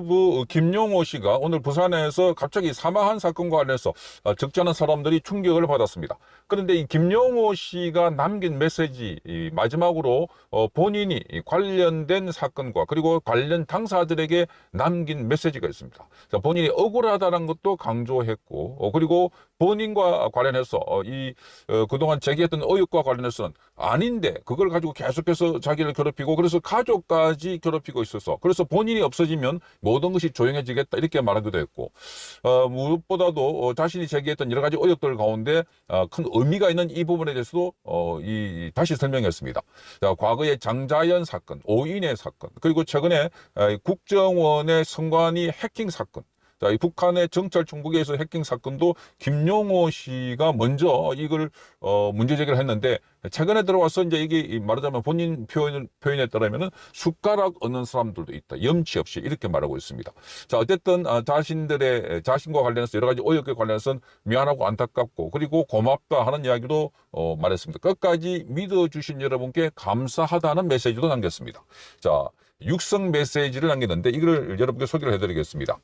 부 김용호 씨가 오늘 부산에서 갑자기 사망한 사건과 관련해서 어, 적잖은 사람들이 충격을 받았습니다. 그런데 이 김용호 씨가 남긴 메시지 이 마지막으로 어, 본인이 이 관련된 사건과 그리고 관련 당사자들에게 남긴 메시지가 있습니다. 자, 본인이 억울하다는 것도 강조했고 어, 그리고 본인과 관련해서 어, 이 어, 그동안 제기했던 의혹과 관련해서는 아닌데 그걸 가지고 계속해서 자기를 괴롭히고 그래서 가족까지 괴롭히고 있어서 그래서 본인이 없어지면 모든 것이 조용해지겠다 이렇게 말하기도 했고 어, 무엇보다도 어, 자신이 제기했던 여러 가지 의혹들 가운데 어, 큰 의미가 있는 이 부분에 대해서도 어, 이 다시 설명했습니다. 자, 과거의 장자연 사건, 오인의 사건 그리고 최근에 어, 국정원의 선관위 해킹 사건 자, 이 북한의 정찰 중국에서 해킹 사건도 김용호 씨가 먼저 이걸 어, 문제 제기를 했는데 최근에 들어와서 이제 이게 이 말하자면 본인 표현 표현에 따르면은 숟가락 얻는 사람들도 있다. 염치 없이 이렇게 말하고 있습니다. 자, 어쨌든 아, 자신들의 자신과 관련해서 여러 가지 의혹에 관련해서는 미안하고 안타깝고 그리고 고맙다 하는 이야기도 어, 말했습니다. 끝까지 믿어 주신 여러분께 감사하다는 메시지도 남겼습니다. 자, 육성 메시지를 남겼는데 이걸 여러분께 소개를 해드리겠습니다.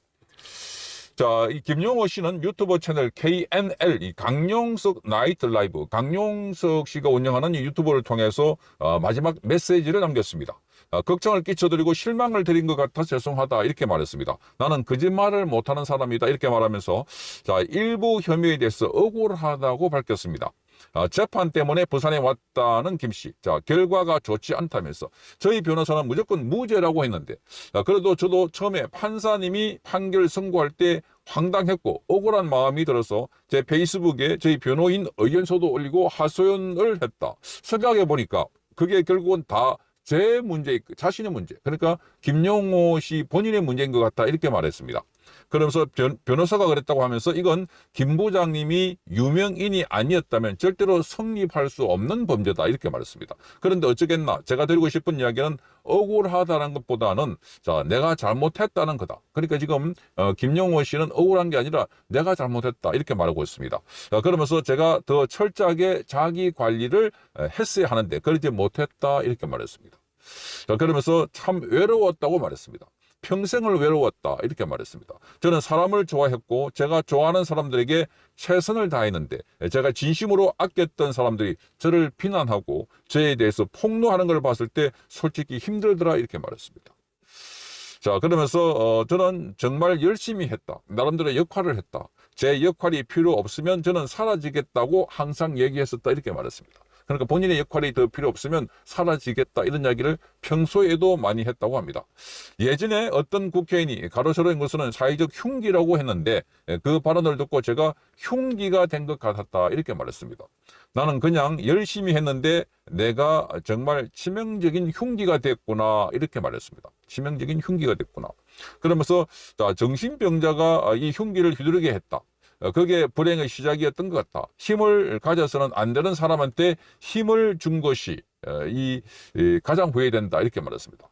자, 이 김용호 씨는 유튜브 채널 KNL, 이 강용석 나이트 라이브, 강용석 씨가 운영하는 이 유튜브를 통해서 어, 마지막 메시지를 남겼습니다. 어, 걱정을 끼쳐드리고 실망을 드린 것 같아 죄송하다 이렇게 말했습니다. 나는 거짓말을 못하는 사람이다 이렇게 말하면서 자 일부 혐의에 대해서 억울하다고 밝혔습니다. 아, 재판 때문에 부산에 왔다는 김 씨. 자, 결과가 좋지 않다면서 저희 변호사는 무조건 무죄라고 했는데 아, 그래도 저도 처음에 판사님이 판결 선고할 때 황당했고 억울한 마음이 들어서 제 페이스북에 저희 변호인 의견서도 올리고 하소연을 했다. 생각해 보니까 그게 결국은 다 제 문제, 자신의 문제. 그러니까 김용호 씨 본인의 문제인 것 같다. 이렇게 말했습니다. 그러면서 변, 변호사가 그랬다고 하면서 이건 김 부장님이 유명인이 아니었다면 절대로 성립할 수 없는 범죄다 이렇게 말했습니다. 그런데 어쩌겠나 제가 드리고 싶은 이야기는 억울하다는 것보다는 자 내가 잘못했다는 거다. 그러니까 지금 어, 김용호 씨는 억울한 게 아니라 내가 잘못했다 이렇게 말하고 있습니다. 자, 그러면서 제가 더 철저하게 자기 관리를 에, 했어야 하는데 그러지 못했다 이렇게 말했습니다. 자, 그러면서 참 외로웠다고 말했습니다. 평생을 외로웠다 이렇게 말했습니다. 저는 사람을 좋아했고 제가 좋아하는 사람들에게 최선을 다했는데 제가 진심으로 아꼈던 사람들이 저를 비난하고 저에 대해서 폭로하는 걸 봤을 때 솔직히 힘들더라 이렇게 말했습니다. 자 그러면서 어, 저는 정말 열심히 했다. 나름대로 역할을 했다. 제 역할이 필요 없으면 저는 사라지겠다고 항상 얘기했었다 이렇게 말했습니다. 그러니까 본인의 역할이 더 필요 없으면 사라지겠다 이런 이야기를 평소에도 많이 했다고 합니다. 예전에 어떤 국회의원이 가로세로인 것은 사회적 흉기라고 했는데 그 발언을 듣고 제가 흉기가 된 것 같았다 이렇게 말했습니다. 나는 그냥 열심히 했는데 내가 정말 치명적인 흉기가 됐구나 이렇게 말했습니다. 치명적인 흉기가 됐구나. 그러면서 자, 정신병자가 이 흉기를 휘두르게 했다. 어, 그게 불행의 시작이었던 것 같다. 힘을 가져서는 안 되는 사람한테 힘을 준 것이 어, 이, 이 가장 후회된다 이렇게 말했습니다.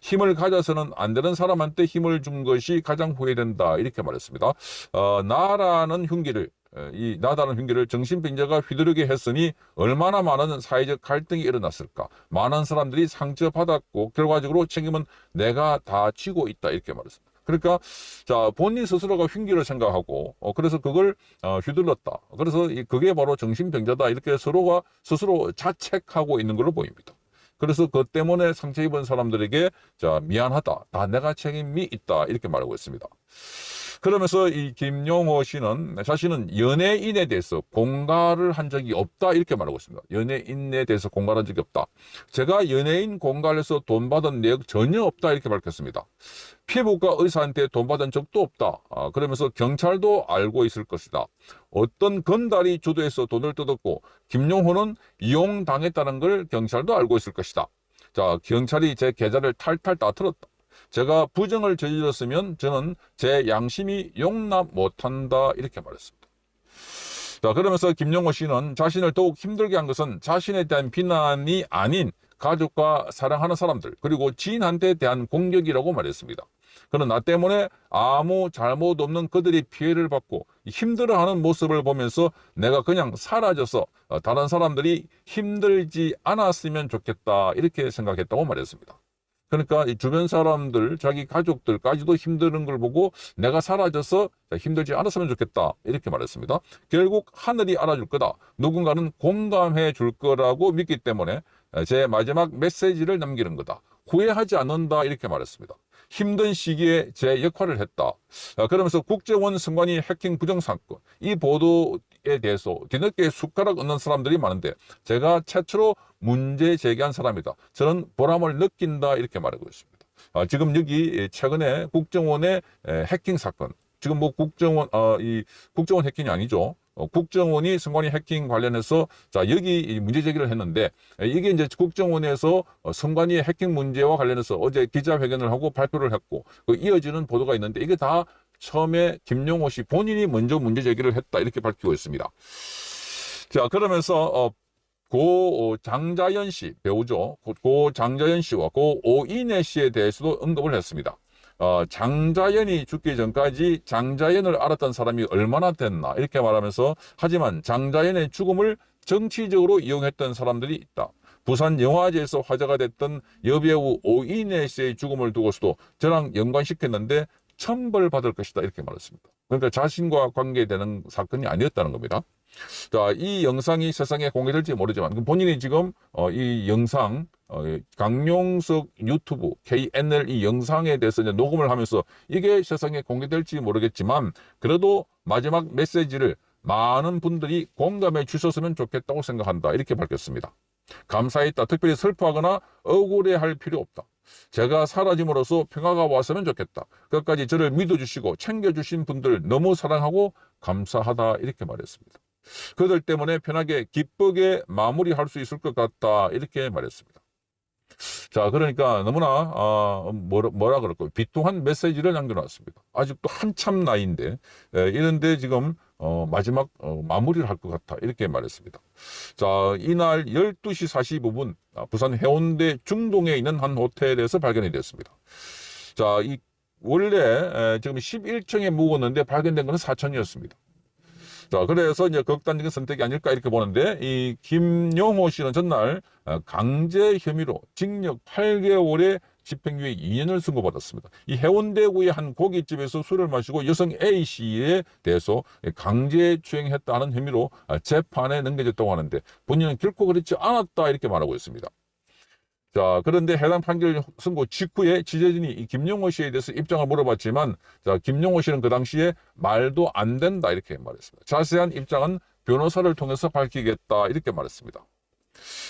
힘을 가져서는 안 되는 사람한테 힘을 준 것이 가장 후회된다 이렇게 말했습니다. 어, 나라는 흉기를 어, 이 나다는 흉기를 정신병자가 휘두르게 했으니 얼마나 많은 사회적 갈등이 일어났을까. 많은 사람들이 상처받았고 결과적으로 책임은 내가 다 지고 있다 이렇게 말했습니다. 그러니까 자 본인 스스로가 흉기를 생각하고 어, 그래서 그걸 어, 휘둘렀다. 그래서 이, 그게 바로 정신병자다 이렇게 서로가 스스로 자책하고 있는 걸로 보입니다. 그래서 그 때문에 상처 입은 사람들에게 자 미안하다. 다 내가 책임이 있다 이렇게 말하고 있습니다. 그러면서 이 김용호 씨는 자신은 연예인에 대해서 공갈을 한 적이 없다 이렇게 말하고 있습니다. 연예인에 대해서 공갈한 적이 없다. 제가 연예인 공갈에서 돈 받은 내역 전혀 없다 이렇게 밝혔습니다. 피부과 의사한테 돈 받은 적도 없다. 아, 그러면서 경찰도 알고 있을 것이다. 어떤 건달이 주도해서 돈을 뜯었고 김용호는 이용당했다는 걸 경찰도 알고 있을 것이다. 자, 경찰이 제 계좌를 탈탈 따틀었다. 제가 부정을 저질렀으면 저는 제 양심이 용납 못한다 이렇게 말했습니다. 자 그러면서 김용호 씨는 자신을 더욱 힘들게 한 것은 자신에 대한 비난이 아닌 가족과 사랑하는 사람들 그리고 지인한테 대한 공격이라고 말했습니다. 그는 나 때문에 아무 잘못 없는 그들이 피해를 받고 힘들어하는 모습을 보면서 내가 그냥 사라져서 다른 사람들이 힘들지 않았으면 좋겠다 이렇게 생각했다고 말했습니다. 그러니까 이 주변 사람들, 자기 가족들까지도 힘드는 걸 보고 내가 사라져서 힘들지 않았으면 좋겠다. 이렇게 말했습니다. 결국 하늘이 알아줄 거다. 누군가는 공감해 줄 거라고 믿기 때문에 제 마지막 메시지를 남기는 거다. 후회하지 않는다. 이렇게 말했습니다. 힘든 시기에 제 역할을 했다. 아, 그러면서 국정원 선관위 해킹 부정 사건 이 보도에 대해서 뒤늦게 숟가락 얹는 사람들이 많은데 제가 최초로 문제 제기한 사람이다. 저는 보람을 느낀다 이렇게 말하고 있습니다. 아, 지금 여기 최근에 국정원의 에, 해킹 사건 지금 뭐 국정원 아, 이 국정원 해킹이 아니죠. 어, 국정원이 선관위 해킹 관련해서 자 여기 이 문제 제기를 했는데 에, 이게 이제 국정원에서 어, 선관위 해킹 문제와 관련해서 어제 기자회견을 하고 발표를 했고 그 이어지는 보도가 있는데 이게 다 처음에 김용호 씨 본인이 먼저 문제 제기를 했다 이렇게 밝히고 있습니다. 자 그러면서 어, 고 어, 장자연 씨 배우죠. 고, 고 장자연 씨와 고 오인혜 씨에 대해서도 언급을 했습니다. 어, 장자연이 죽기 전까지 장자연을 알았던 사람이 얼마나 됐나 이렇게 말하면서 하지만 장자연의 죽음을 정치적으로 이용했던 사람들이 있다. 부산 영화제에서 화제가 됐던 여배우 오인혜 씨의 죽음을 두고서도 저랑 연관시켰는데 천벌받을 것이다 이렇게 말했습니다. 그러니까 자신과 관계되는 사건이 아니었다는 겁니다. 자, 이 영상이 세상에 공개될지 모르지만 그 본인이 지금 어, 이 영상 어, 강용석 유튜브 KNL 이 영상에 대해서 이제 녹음을 하면서 이게 세상에 공개될지 모르겠지만 그래도 마지막 메시지를 많은 분들이 공감해 주셨으면 좋겠다고 생각한다 이렇게 밝혔습니다. 감사했다. 특별히 슬퍼하거나 억울해할 필요 없다. 제가 사라짐으로써 평화가 왔으면 좋겠다. 끝까지 저를 믿어주시고 챙겨주신 분들 너무 사랑하고 감사하다 이렇게 말했습니다. 그들 때문에 편하게 기쁘게 마무리할 수 있을 것 같다 이렇게 말했습니다. 자 그러니까 너무나 아, 뭐라, 뭐라 그럴까요 비통한 메시지를 남겨놨습니다. 아직도 한참 나이인데 에, 이런데 지금 어, 마지막 어, 마무리를 할 것 같다 이렇게 말했습니다. 자 이날 12시 45분 아, 부산 해운대 중동에 있는 한 호텔에서 발견이 됐습니다. 자이 원래 에, 지금 11층에 묵었는데 발견된 것은 4층이었습니다. 자, 그래서 이제 극단적인 선택이 아닐까 이렇게 보는데, 이 김용호 씨는 전날 어, 강제 혐의로 징역 8개월의 집행유예 2년을 선고받았습니다. 이 해운대구의 한 고깃집에서 술을 마시고 여성 A 씨에 대해서 강제 추행했다는 혐의로 아, 재판에 넘겨졌다고 하는데 본인은 결코 그렇지 않았다 이렇게 말하고 있습니다. 자, 그런데 해당 판결 선고 직후에 취재진이 이 김용호 씨에 대해서 입장을 물어봤지만, 자, 김용호 씨는 그 당시에 말도 안 된다 이렇게 말했습니다. 자세한 입장은 변호사를 통해서 밝히겠다 이렇게 말했습니다.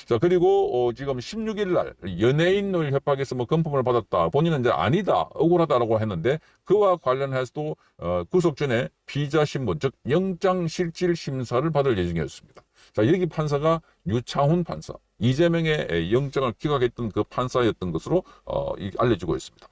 자, 그리고 어, 지금 16일 날 연예인을 협박해서 뭐 금품을 받았다. 본인은 이제 아니다, 억울하다라고 했는데 그와 관련해서도 어, 구속 전에 피의자 신분, 즉 영장 실질 심사를 받을 예정이었습니다. 자, 여기 판사가 유창훈 판사, 이재명의 영장을 기각했던 그 판사였던 것으로 어, 이- 알려지고 있습니다.